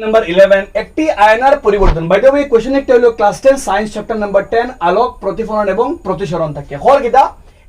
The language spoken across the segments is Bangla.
নাম্বার ইলেভেন একটি আয়নার পরিবর্তন। বাই দ্য ওয়ে কোশ্চেন হলো class ten science chapter ten আলোক, প্রতিফলন এবং প্রতিসরণ থাকে। হল গীতা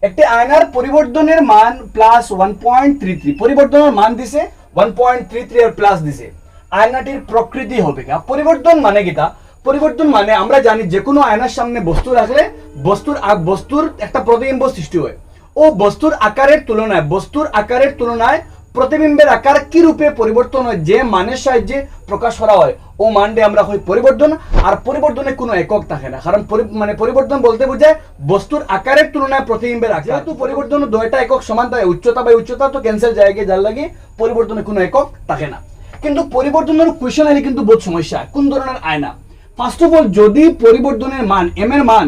একটি আয়নার পরিবর্তনের মান plus one point three three পরিবর্তনের মান দিছে one point three three plus দিছে। আয়নাটির প্রকৃতি হবে পরিবর্তন মানে গীতা পরিবর্তন মানে আমরা জানি যে কোনো আয়নার সামনে বস্তু রাখলে বস্তুর বস্তুর একটা প্রতিবিম্ব সৃষ্টি হয়। ও বস্তুর আকারের তুলনায়, বস্তুর আকারের তুলনায় প্রতিবিম্বের আকার কি রূপে পরিবর্তন হয়? যে মানের সাহায্যে প্রকাশ করা হয়, ও মানটি আমরা হই পরিবর্তন আর পরিবর্তনে কোনো একক থাকে না। কারণ মানে পরিবর্তন বলতে বোঝায় বস্তুর আকারের তুলনায় প্রতিবিম্বের আকার। যেহেতু পরিবর্তন দুইটা একক সমান থাকে উচ্চতা বা উচ্চতা তো ক্যান্সেল জায়গায় যার লাগে পরিবর্তনে কোনো একক থাকে না। কিন্তু পরিবর্তনের কোয়েশন আইলে কিন্তু বহুত সমস্যা, কোন ধরনের আয়না? ফার্স্ট অফ অল যদি পরিবর্তনের মান এম এর মান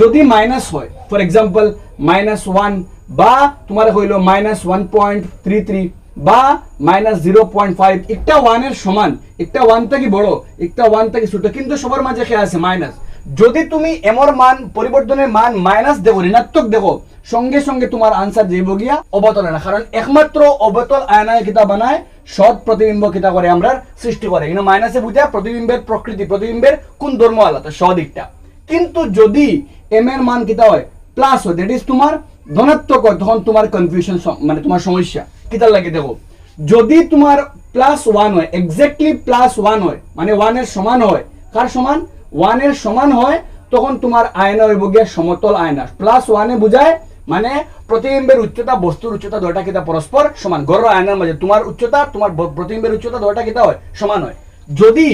যদি মাইনাস হয় ফর এক্সাম্পল মাইনাস ওয়ান বা তোমার হইল minus one point three three বা মাইনাস জিরো পয়েন্ট ফাইভ একটা ওয়ানের সমান, একটা ওয়ান থেকে বড়, একটা ওয়ান থেকে ছোট, কিন্তু সবার মাঝে খেয়ে আছে? মাইনাস যদি তুমি এমর মান, পরিবর্তনের মান মাইনাস দেখো, ঋণাত্মক দেখো, সঙ্গে সঙ্গে তোমার আনসার যাইব গিয়া অবতল আয়না কারণ একমাত্র অবতল আয়নায় কিতা বানায়, সৎ প্রতিবিম্ব কিতা করে আমরা সৃষ্টি করে। কিন্তু মাইনাসে বুঝা প্রতিবিম্বের প্রকৃতি, প্রতিবিম্বের কোন ধর্ম আলাদা? সদিকটা। কিন্তু যদি এম এর মান কিতা হয় প্লাস হয় দ্যাট ইজ তোমার ধনাত্মক হয়, তখন তোমার কনফিউশন মানে তোমার সমস্যা। কিতার লাগে দেখো। যদি তোমার প্লাস ওয়ান হয় এক্স্যাক্টলি প্লাস ওয়ান হয় মানে ওয়ানের সমান হয় কার সমান? ওয়ানের সমান হয়, তখন তোমার আয়না হইব গিয়া সমতল আয়না প্লাস ওয়ানে বুঝায় মানে প্রতিবিম্বের উচ্চতা বস্তুর উচ্চতা দুইটা কিতা পরস্পর সমান। গড় আয়নার মাঝে তোমার উচ্চতা তোমার প্রতিবিম্বের উচ্চতা দুইটা কিতা হয়, সমান হয়। যদি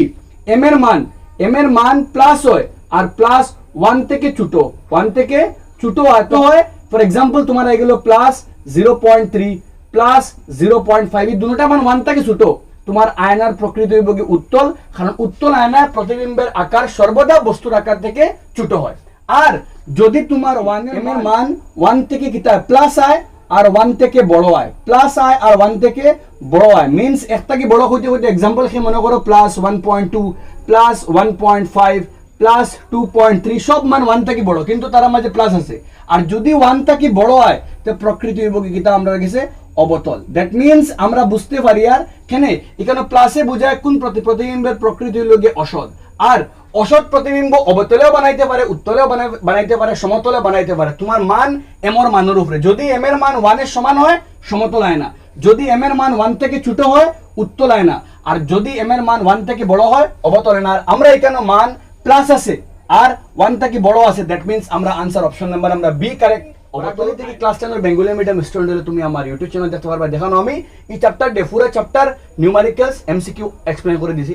এম এর মান এম এর মান প্লাস হয় আর প্লাস ওয়ান থেকে ছোট ওয়ান থেকে ছোট এত হয় ফর এক্সাম্পল তোমার এগুলো plus zero point three plus zero point five এই দুটোটা মান ওয়ান থেকে ছোট। তোমার আয়নার প্রকৃতি হইব উত্তল কারণ উত্তল আয়নার প্রতিবিম্বের আকার সর্বদা বস্তুর আকার থেকে ছোট হয়। আর যদি তোমার ওয়ানের মান ওয়ান থেকে কিতা প্লাস আয় আর ওয়ান থেকে বড় আয়। প্লাস আয় আর ওয়ান থেকে বড় আয়। মিনস একটা কি বড় হইতে হইতে এক্সাম্পল কি মনে করো plus one point two plus one point five plus two point three সব মান ওয়ান থেকে বড় কিন্তু তার মাঝে প্লাস আছে। আর যদি ওয়ান থেকে বড় হয় তো প্রকৃতি হইব কিতা আমরা গেছে অবতল। দ্যাট মিনস আমরা বুঝতে পারি আর কেন? এখানে প্লাসে বোঝায় কোন প্রতিবিম্বের প্রকৃতি হইল গিয়ে অসৎ। আর অসৎ প্রতিবিম্ব অবতলেও বানাইতে পারে, উত্তলেও বানাইতে পারে, সমতলে বানাইতে পারে। তোমার মান এমর মানের উপরে। যদি এম এর মান ওয়ানের সমান হয়, সমতল আয় না। যদি এম এর মান ওয়ান থেকে ছোট হয়, উত্তল আয় না। আর যদি এম এর মান ওয়ান থেকে বড় হয়, অবতল না। আর আমরা এখানে মান প্লাস আছে। আর ওয়ান থেকে বড় আছে। দ্যাট মিনস আমরা আনসার অপশন নাম্বার আমরা বি কারেক্ট অবতলি থেকে ক্লাস টেনের বেঙ্গলি মিডিয়াম স্টুডেন্ট হলে তুমি আমার ইউটিউব চ্যানেল দেখতে পারবে। দেখানো আমি এই চ্যাপ্টার ডে পুরো চ্যাপ্টার নিউমারিক্যালস এমসিকিউ এক্সপ্লেন করে দিছি।